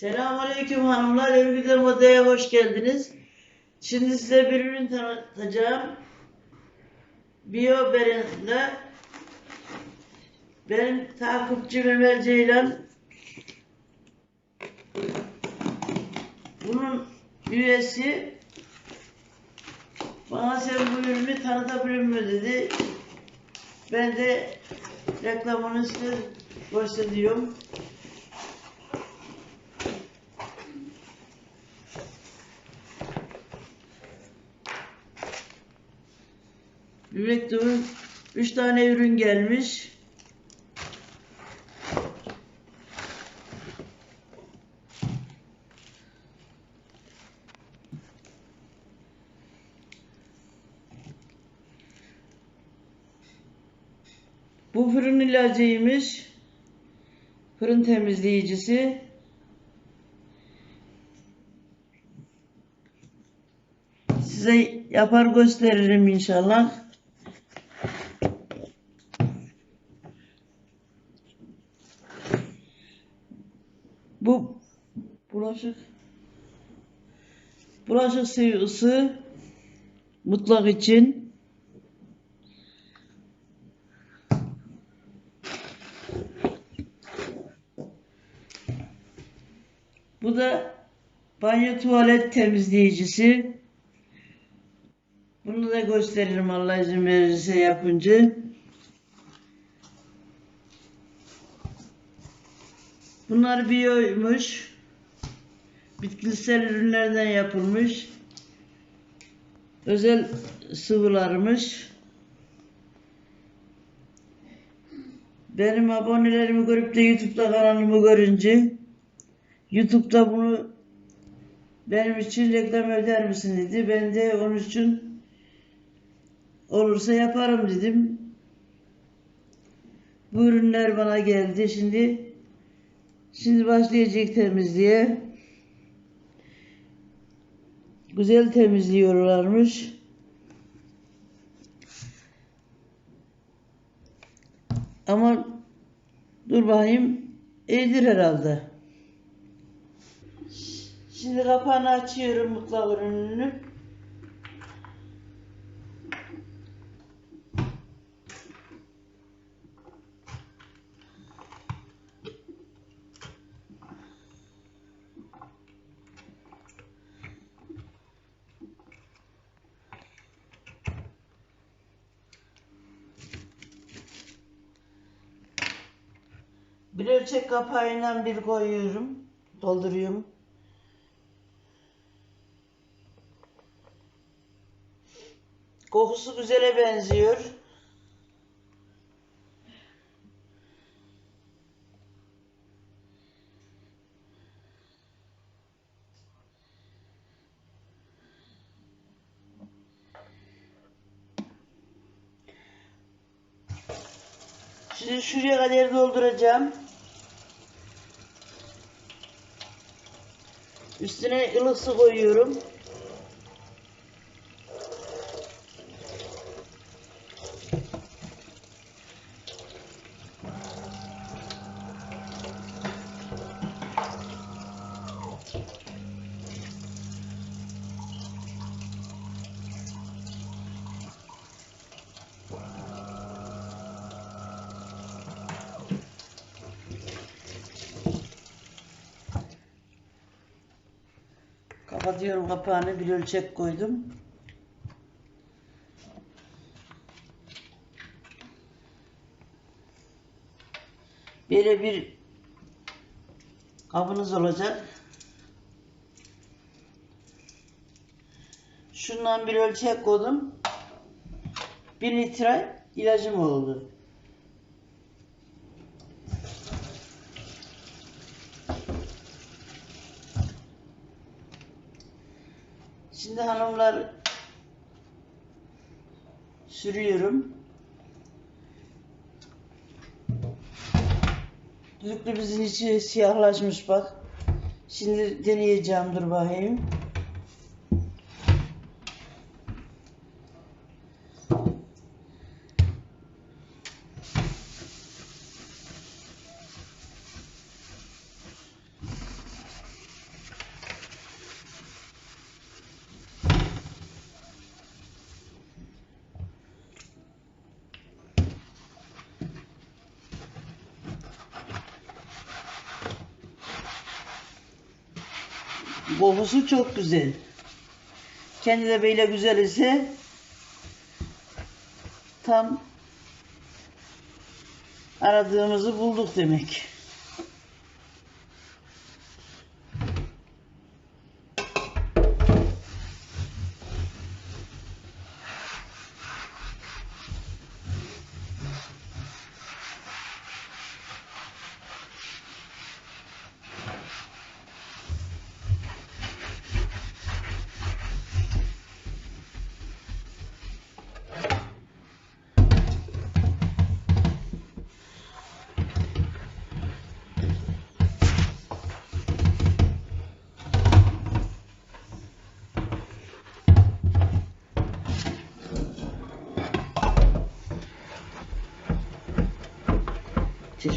Selamünaleyküm hanımlar. Evlilikler Moda'ya hoş geldiniz. Şimdi size bir ürün tanıtacağım. Biyoberen'le benim takipçim Emel Ceylan bunun üyesi bana sen bu ürünü tanıtabilir mi dedi. Ben de reklamını size gösteriyorum. Mektubun üç tane ürün gelmiş. Bu fırın ilacıymış. Fırın temizleyicisi. Size yapar gösteririm inşallah. Bu bulaşık bulaşık sıvısı mutlak için Bu da banyo tuvalet temizleyicisi. Bunu da gösteririm Allah izin verirse yapınca. Bunlar biyoymuş. Bitkisel ürünlerden yapılmış. Özel sıvılarmış. Benim abonelerimi görüp de YouTube'da kanalımı görünce YouTube'da bunu benim için reklam eder misin dedi. Ben de onun için olursa yaparım dedim. Bu ürünler bana geldi. Şimdi şimdi başlayacak temizliğe. Güzel temizliyorlarmış. Ama dur bakayım. iyidir herhalde. Şimdi kapağını açıyorum mutlak ürününü. Bir ölçek kapağıyla bir koyuyorum. Dolduruyorum. Kokusu güzele benziyor. Şimdi şuraya kadar dolduracağım. Üstüne ılık su koyuyorum. Kapatıyorum kapağını bir ölçek koydum. Böyle bir kabınız olacak. Şundan bir ölçek koydum. Bir litre ilacım oldu. Şimdi hanımlar sürüyorum. Düdüklümüzün içi siyahlaşmış bak. Şimdi deneyeceğim dur bakayım. Kokusu çok güzel. Kendi de böyle güzel ise tam aradığımızı bulduk demek.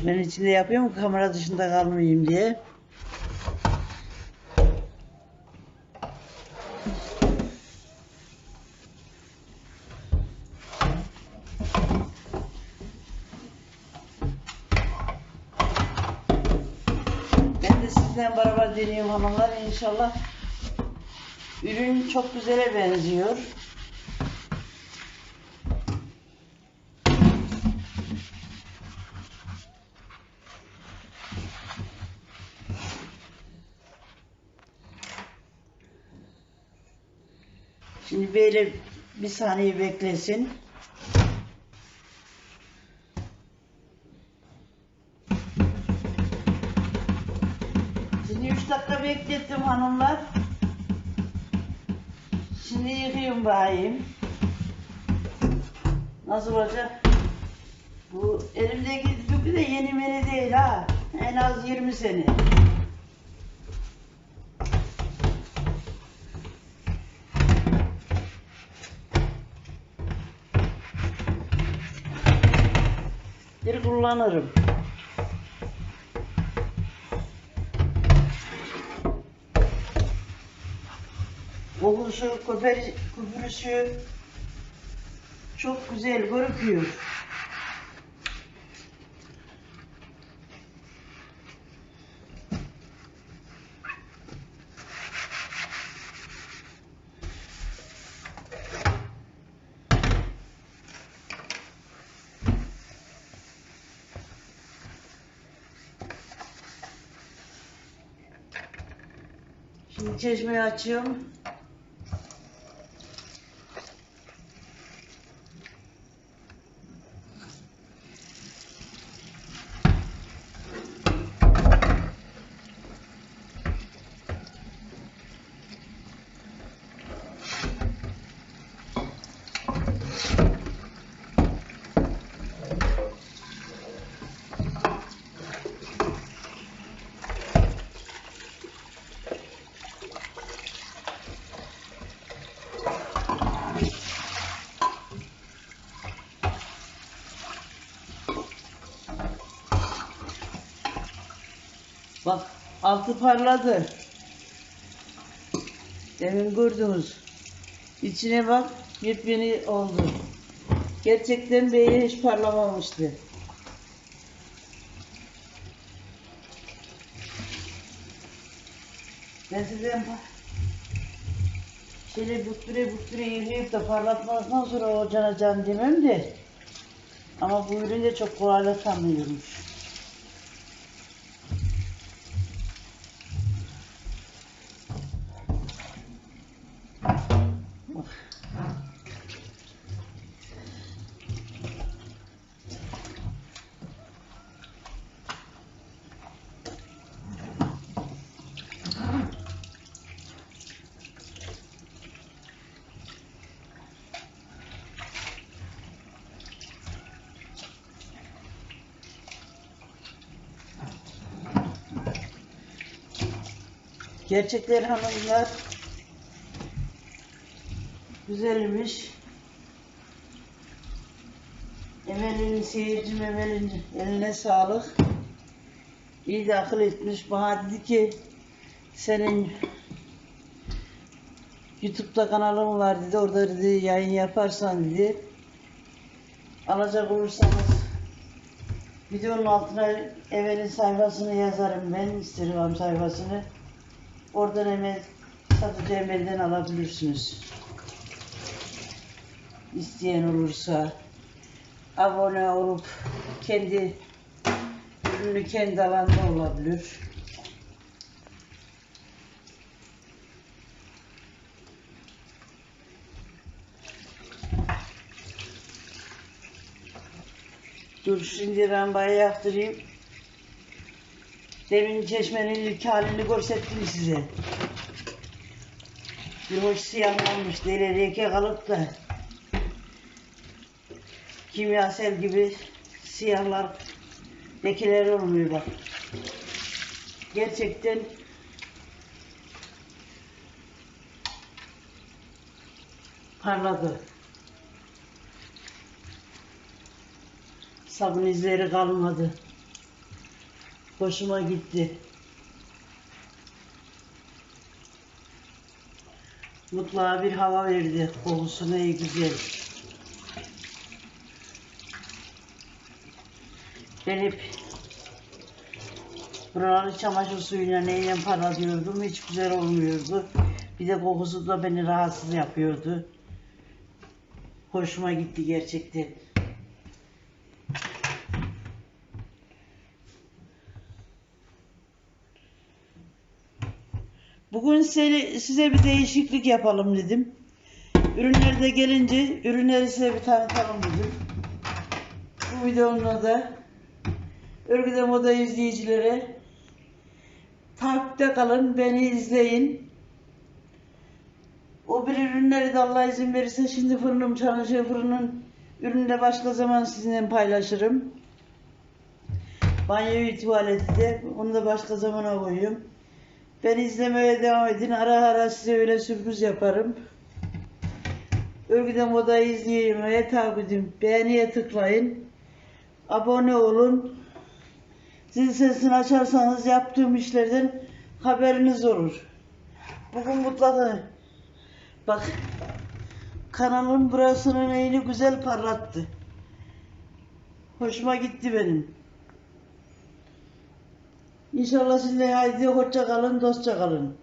Çeşmenin içinde yapıyor mu kamera dışında kalmayayım diye. Ben de sizden beraber deneyeyim hanımlar. İnşallah ürün çok güzele benziyor. Şimdi böyle bir saniye beklesin. Şimdi 3 dakika beklettim hanımlar. Şimdi yıkayım bakayım. Nasıl olacak? Bu elimdeki düdüklü de yeni meni değil ha. En az 20 sene. Bir kullanırım. Kokusu, köpürüsü çok güzel görüküyor. Çeşmeyi açıyorum. Bak altı parladı. Demin gördünüz. İçine bak yepyeni oldu. Gerçekten beyi hiç parlamamıştı. Ben size. Şöyle büktüre büktüre yıkayıp da parlatmazdan sonra ocağına can demem de. Ama bu ürün de çok kolaylatamıyormuş. Gerçekler hanımlar güzelmiş. Emel'in seyircim Emel'in eline sağlık. İyi de akıl etmiş. Bana dedi ki senin YouTube'da kanalın var dedi. Orada dedi yayın yaparsan dedi. Alacak olursanız videonun altına Emel'in sayfasını yazarım ben. Instagram sayfasını. Oradan hemen satacağım elden alabilirsiniz. İsteyen olursa abone olup kendi ürünü kendi alanda olabilir. Dur şimdi rambayı yaptırayım. Demin çeşmenin ilk halini gösterdim size. Bir hoş siyahlanmış, deli kalıp da kimyasal gibi siyahlar, lekeler olmuyor bak. Gerçekten parladı. Sabun izleri kalmadı. Hoşuma gitti. Mutluğa bir hava verdi. Kokusuna iyi güzel. Ben hep buraları çamaşır suyuyla neyle parlatıyordum. Hiç güzel olmuyordu. Bir de kokusu da beni rahatsız yapıyordu. Hoşuma gitti gerçekten. Bugün size, bir değişiklik yapalım dedim. Ürünler de gelince ürünleri size bir tanıtalım dedim. Bu videomda da Örgüde Moda izleyicilere takipte kalın, beni izleyin. O bir ürünleri de Allah izin verirse şimdi fırınım çalışıyor. Fırının ürünü de başka zaman sizinle paylaşırım. Banyoyu tuvaleti de onu da başka zamana koyuyorum. Beni izlemeye devam edin. Ara ara size öyle sürpriz yaparım. Örgüde Moda'yı izleyin, takip edin. Beğeniye tıklayın. Abone olun. Zil sesini açarsanız yaptığım işlerden haberiniz olur. Bugün mutlaka bak kanalın burasının neyini güzel parlattı. Hoşuma gitti benim. İnşallah sizinle haydi hoşça kalın, dostça kalın.